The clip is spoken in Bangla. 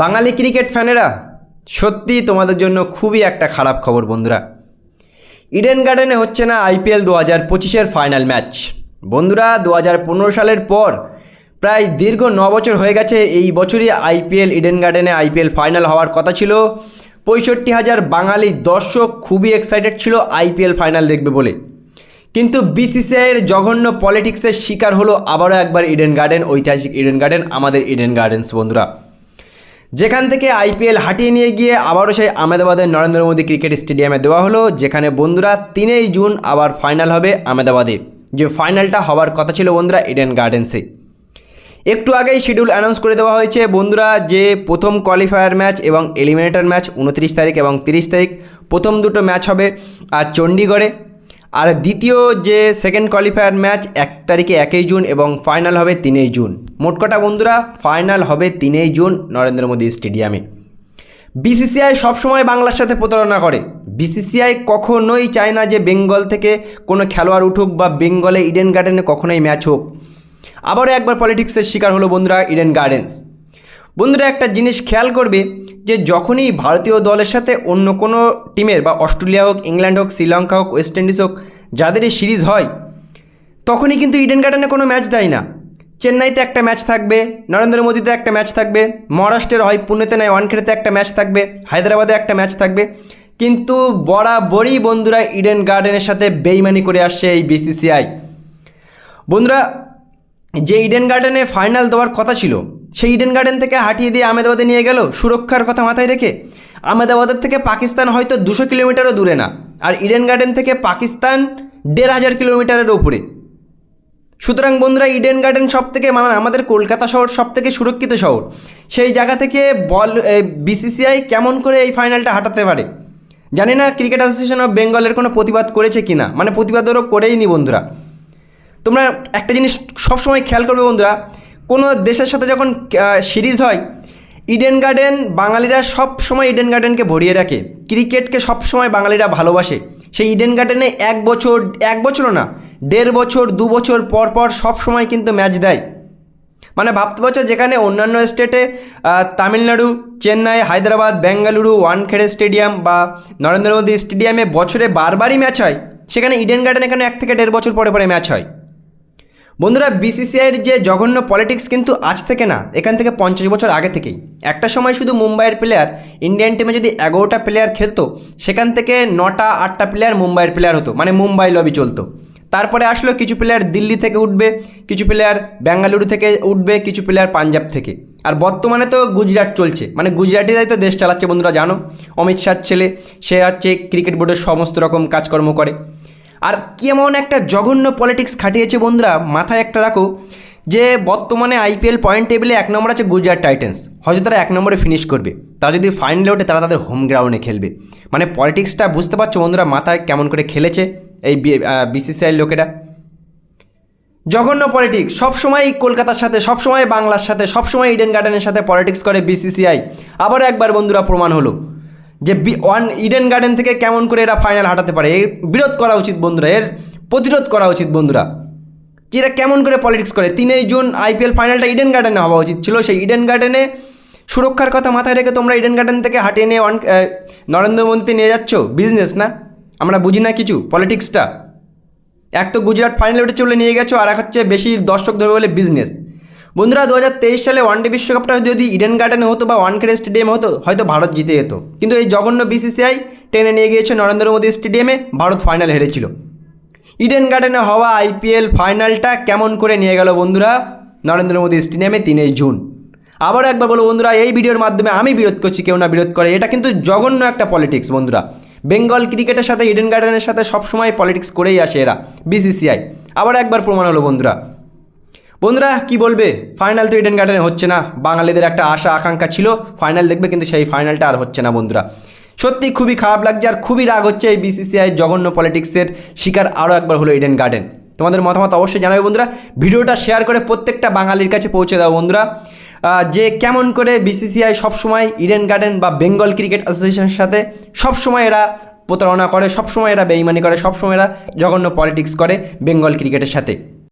বাঙালি ক্রিকেট ফ্যানেরা সত্যি তোমাদের জন্য খুবই একটা খারাপ খবর বন্ধুরা। ইডেন গার্ডেনে হচ্ছে না আইপিএল দু হাজার পঁচিশের ফাইনাল ম্যাচ। বন্ধুরা, দু হাজার পনেরো সালের পর প্রায় দীর্ঘ ন বছর হয়ে গেছে এই বছরই আইপিএল, ইডেন গার্ডেনে আইপিএল ফাইনাল হওয়ার কথা ছিল। পঁয়ষট্টি হাজার বাঙালি দর্শক খুবই এক্সাইটেড ছিল আইপিএল ফাইনাল দেখবে বলে। কিন্তু বিসিসিআইয়ের জঘন্য পলিটিক্সের শিকার হলো আবারও একবার ইডেন গার্ডেন, ঐতিহাসিক ইডেন গার্ডেন, আমাদের ইডেন গার্ডেন্স বন্ধুরা। যেখান থেকে আইপিএল হাঁটিয়ে নিয়ে গিয়ে আবারও সেই আহমেদাবাদের নরেন্দ্র মোদী ক্রিকেট স্টেডিয়ামে দেওয়া হলো, যেখানে বন্ধুরা তিনই জুন আবার ফাইনাল হবে আহমেদাবাদে। যে ফাইনালটা হওয়ার কথা ছিল বন্ধুরা ইডেন গার্ডেন্সে একটু আগেই শিডিউল অ্যানাউন্স করে দেওয়া হয়েছে বন্ধুরা যে প্রথম কোয়ালিফায়ার ম্যাচ এবং এলিমিনেটর ম্যাচ উনত্রিশ তারিখ এবং তিরিশ তারিখ প্রথম দুটো ম্যাচ হবে, আর চণ্ডীগড়ে আর দ্বিতীয় যে সেকেন্ড কোয়ালিফায়ার ম্যাচ এক তারিখে একই জুন এবং ফাইনাল হবে তিনই জুন। মোট কটা বন্ধুরা? ফাইনাল হবে তিনই জুন নরেন্দ্র মোদী স্টেডিয়ামে। বিসিসিআই সবসময় বাংলার সাথে প্রতারণা করে। বিসিসিআই কখনোই চায় না যে বেঙ্গল থেকে কোনো খেলোয়াড় উঠুক বা বেঙ্গলে ইডেন গার্ডেনে কখনোই ম্যাচ হোক। আবারও একবার পলিটিক্সের শিকার হলো বন্ধুরা ইডেন গার্ডেন্স বন্ধুরা, একটা জিনিস খেয়াল করবে যে যখনই ভারতীয় দলের সাথে অন্য কোনো টিমের বা অস্ট্রেলিয়া হোক, ইংল্যান্ড হোক, শ্রীলঙ্কা হোক, ওয়েস্ট ইন্ডিজ হোক যাদেরই সিরিজ হয়, তখনই কিন্তু ইডেন গার্ডেনে কোনো ম্যাচ দেয় না। চেন্নাইতে একটা ম্যাচ থাকবে, নরেন্দ্র মোদীতে একটা ম্যাচ থাকবে, মহারাষ্ট্রের হয়, পুনেতে নয়, ওয়ানখেড়েতে একটা ম্যাচ থাকবে, হায়দ্রাবাদে একটা ম্যাচ থাকবে। কিন্তু বরাবরই বন্ধুরা, ইডেন গার্ডেনের সাথে বেইমানি করে আসছে এই বিসিসিআই। বন্ধুরা, যে ইডেন গার্ডেনে ফাইনাল দেওয়ার কথা ছিল সেই ইডেন গার্ডেন থেকে হাঁটিয়ে দিয়ে আহমেদাবাদে নিয়ে গেল। সুরক্ষার কথা মাথায় রেখে আহমেদাবাদের থেকে পাকিস্তান হয়তো দুশো কিলোমিটারও দূরে না, আর ইডেন গার্ডেন থেকে পাকিস্তান দেড় হাজার কিলোমিটারের ওপরে সুতরাং বন্ধুরা ইডেন গার্ডেন সব থেকে মানে আমাদের কলকাতা শহর সব থেকে সুরক্ষিত শহর। সেই জায়গা থেকে বল বিসিসিআই কেমন করে এই ফাইনালটা হাঁটাতে পারে? জানি না ক্রিকেট অ্যাসোসিয়েশন অফ বেঙ্গলের কোনো প্রতিবাদ করেছে কি না মানে প্রতিবাদ করেই নি বন্ধুরা। তোমরা একটা জিনিস সবসময় খেয়াল করবে বন্ধুরা কোনো দেশের সাথে যখন সিরিজ হয় ইডেন গার্ডেন বাঙালিরা সব সময় ইডেন গার্ডেনকে ভরিয়ে রাখে। ক্রিকেটকে সব সময় বাঙালিরা ভালোবাসে। সেই ইডেন গার্ডেনে এক বছর, এক বছরও না, দেড় বছর, দু বছর পর পর সব সময় কিন্তু ম্যাচ দেয়। মানে ভাবতে পারছ, যেখানে অন্যান্য স্টেটে তামিলনাড়ু, চেন্নাই, হায়দ্রাবাদ, বেঙ্গালুরু, ওয়ানখেড়ে স্টেডিয়াম বা নরেন্দ্র মোদী স্টেডিয়ামে বছরে বারবারই ম্যাচ হয়, সেখানে ইডেন গার্ডেন এখানে এক থেকে দেড় বছর পরে পরে ম্যাচ হয়? বন্ধুরা বিসিসিআইয়ের যে জঘন্য পলিটিক্স কিন্তু আজ থেকে না, এখান থেকে পঞ্চাশ বছর আগে থেকেই। একটা সময় শুধু মুম্বাইয়ের প্লেয়ার ইন্ডিয়ান টিমে যদি এগারোটা প্লেয়ার খেলতো, সেখান থেকে নটা, আটটা প্লেয়ার মুম্বাইয়ের প্লেয়ার হতো মানে মুম্বাই লবি চলতো। তারপরে আসলো কিছু প্লেয়ার দিল্লি থেকে উঠবে, কিছু প্লেয়ার বেঙ্গালুরু থেকে উঠবে, কিছু প্লেয়ার পাঞ্জাব থেকে। আর বর্তমানে তো গুজরাট চলছে মানে গুজরাটিরাই তো দেশ চালাচ্ছে, বন্ধুরা জানো? অমিত শাহর ছেলে, সে হচ্ছে ক্রিকেট বোর্ডের সমস্ত রকম কাজকর্ম করে। আর কেমন একটা জঘন্য পলিটিক্স খাটিয়েছে বন্ধুরা, মাথায় একটা রাখো, যে বর্তমানে আইপিএল পয়েন্ট টেবিলে এক নম্বর আছে গুজরাট টাইটেন্স হয়তো তারা এক নম্বরে ফিনিশ করবে, তারা যদি ফাইনালে ওঠে তারা তাদের হোম গ্রাউন্ডে খেলবে। মানে পলিটিক্সটা বুঝতে পারছ বন্ধুরা, মাথায় কেমন করে খেলেছে এই বিসিসিআইয়ের লোকেরা? জঘন্য পলিটিক্স সবসময় কলকাতার সাথে, সবসময় বাংলার সাথে, সবসময় ইডেন গার্ডেনের সাথে পলিটিক্স করে বিসিসিআই আবারও একবার বন্ধুরা প্রমাণ হলো যে ওয়ান ইডেন গার্ডেন থেকে কেমন করে এরা ফাইনাল হাঁটাতে পারে? এর বিরোধ করা উচিত বন্ধুরা, এর প্রতিরোধ করা উচিত বন্ধুরা। যে এরা কেমন করে পলিটিক্স করে? তিনই জুন আইপিএল ফাইনালটা ইডেন গার্ডেনে হওয়া উচিত ছিল। সেই ইডেন গার্ডেনে সুরক্ষার কথা মাথায় রেখে তোমরা ইডেন গার্ডেন থেকে হাঁটিয়ে নিয়ে ওয়ান নরেন্দ্র মোদীতে নিয়ে যাচ্ছ? বিজনেস না? আমরা বুঝি না কিছু? পলিটিক্সটা এক তো গুজরাট ফাইনাল উঠে চলে নিয়ে গেছো, আর এক হচ্ছে বেশি দর্শক ধরবে বলে বিজনেস বন্ধুরা দু হাজার তেইশ সালে ওয়ানডে বিশ্বকাপটা যদি ইডেন গার্ডেনে হতো বা ওয়ানখেড়ে স্টেডিয়ামে হতো, হয়তো ভারত জিতে যেত। কিন্তু এই জঘন্য বিসিসিআই টেনে নিয়ে গিয়েছে নরেন্দ্র মোদী স্টেডিয়ামে, ভারত ফাইনাল হেরেছিল। ইডেন গার্ডেনে হওয়া আইপিএল ফাইনালটা কেমন করে নিয়ে গেল বন্ধুরা? নরেন্দ্র মোদী স্টেডিয়ামে তিনই জুন। আবারও একবার বলো বন্ধুরা, এই ভিডিওর মাধ্যমে আমি বিরোধ করছি, কেউ না বিরোধ করে। এটা কিন্তু জঘন্য একটা পলিটিক্স বন্ধুরা। বেঙ্গল ক্রিকেটের সাথে, ইডেন গার্ডেনের সাথে সবসময় পলিটিক্স করেই আসে এরা বিসিসিআই আবার একবার প্রমাণ হলো বন্ধুরা। বন্ধুরা, কি বলবে? ফাইনাল তো ইডেন গার্ডেনে হচ্ছে না। বাঙালিদের একটা আশা, আকাঙ্ক্ষা ছিল। ফাইনাল দেখবে, কিন্তু সেই ফাইনালটা আর হচ্ছে না, বন্ধুরা। সত্যি খুবই খারাপ লাগছে, আর খুবই রাগ হচ্ছে এই বিসিসিআই জঘন্য পলিটিক্সের শিকার আরও একবার হলো ইডেন গার্ডেন তোমাদের মতামত অবশ্যই জানাবে, বন্ধুরা। ভিডিওটা শেয়ার করে প্রত্যেকটা বাঙালির কাছে পৌঁছে দাও, বন্ধুরা। যে কেমন করে বিসিসিআই সবসময় ইডেন গার্ডেন বা বেঙ্গল ক্রিকেট অ্যাসোসিয়েশনের সাথে সবসময় এরা প্রতারণা করে, সবসময় এরা বেইমানি করে, সবসময় এরা জঘন্য পলিটিক্স করে বেঙ্গল ক্রিকেটের সাথে।